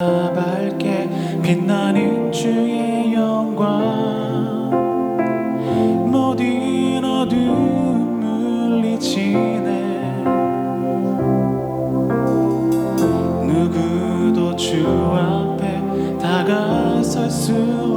밝게. 빛나는 주의 영광. 모든 어둠 물리치네. 누구도 주 앞에 다가설 수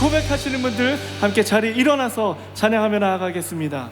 고백하시는 분들 함께 자리 일어나서 찬양하며 나아가겠습니다.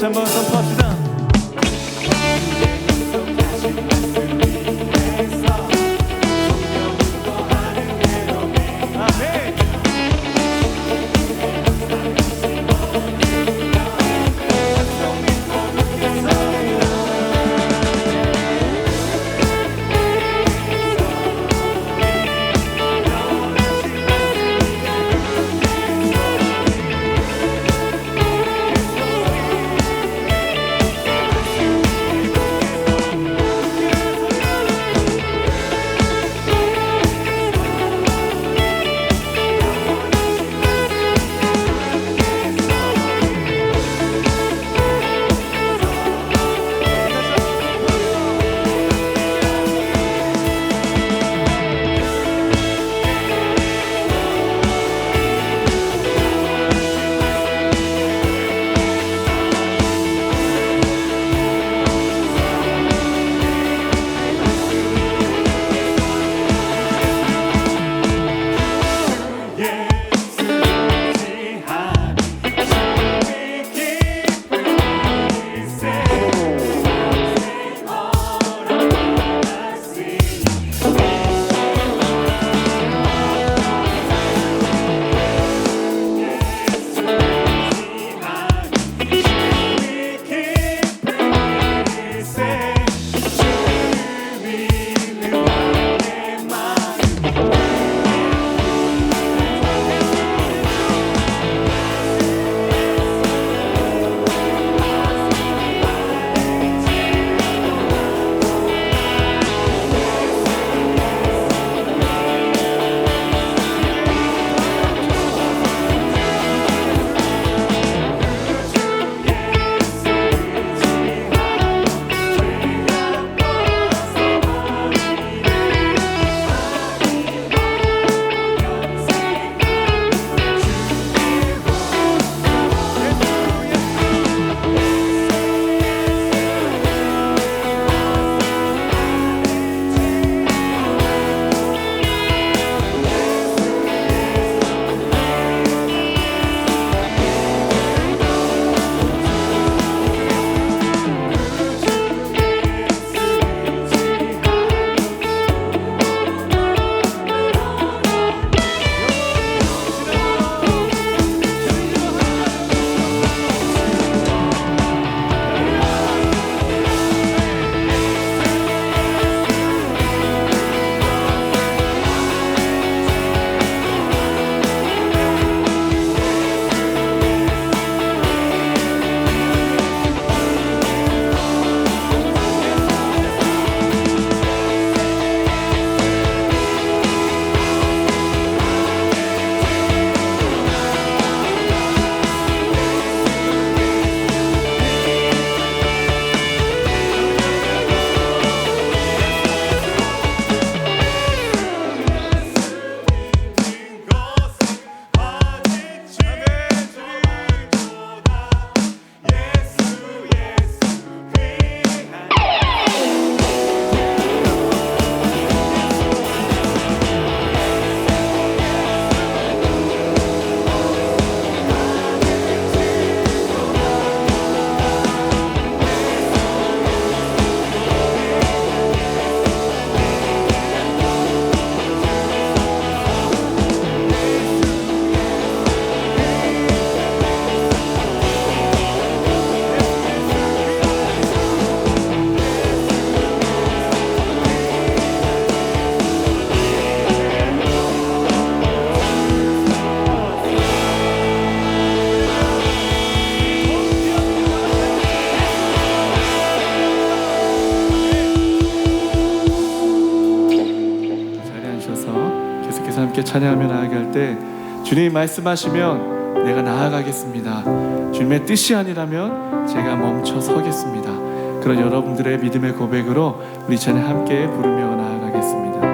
Sen börjar som plötsligt 찬양하며 나아가게 할 때 주님이 말씀하시면 내가 나아가겠습니다. 주님의 뜻이 아니라면 제가 멈춰 서겠습니다. 그런 여러분들의 믿음의 고백으로 우리 찬양 함께 부르며 나아가겠습니다.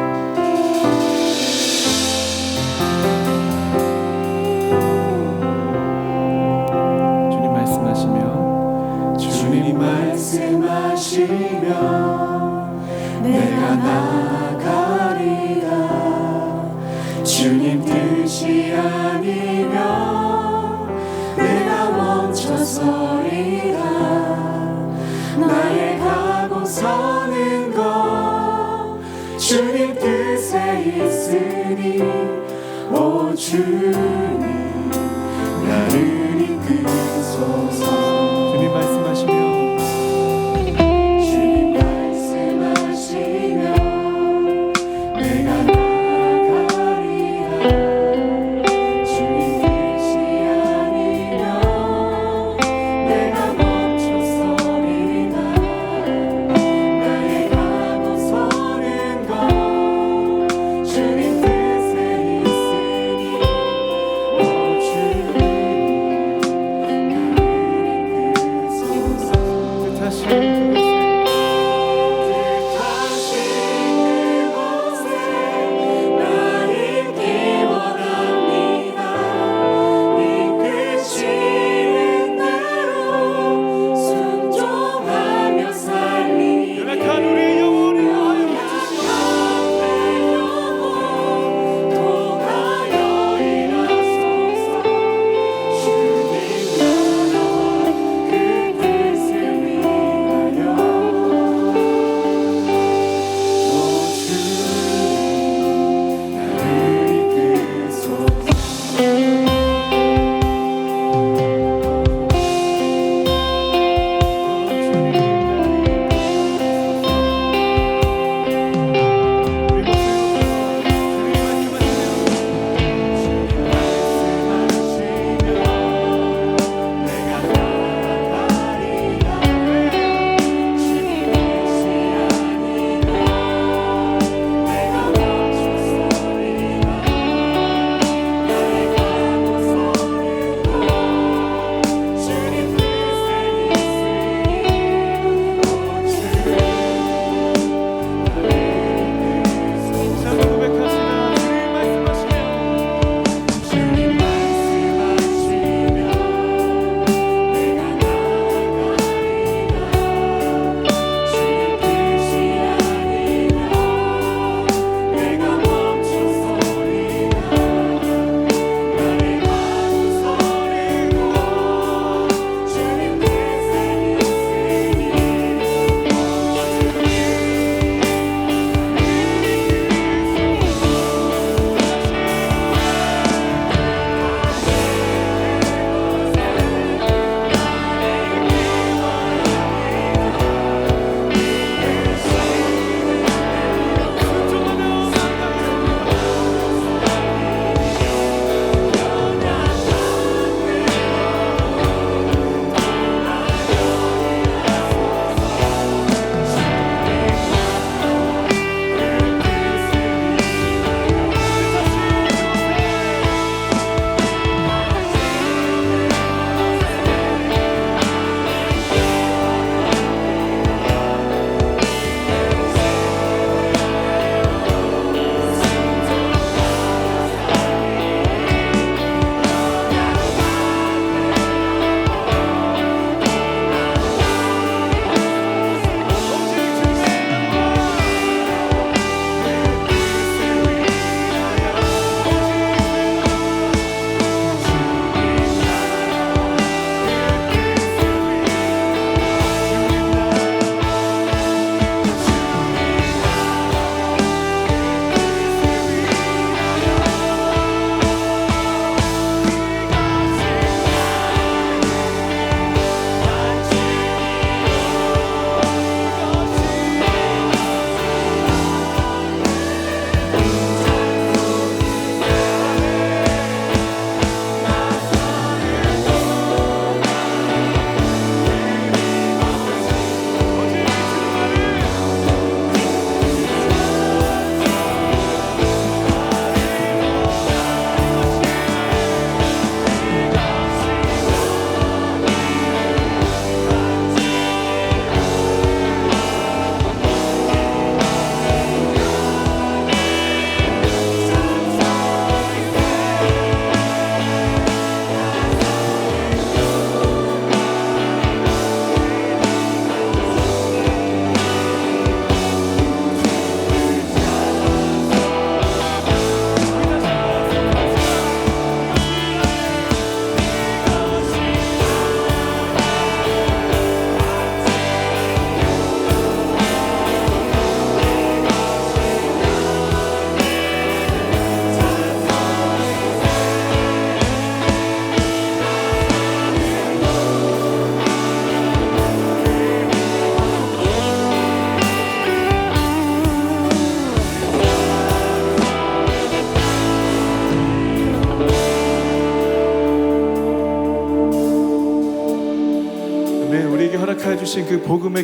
주신 그 복음의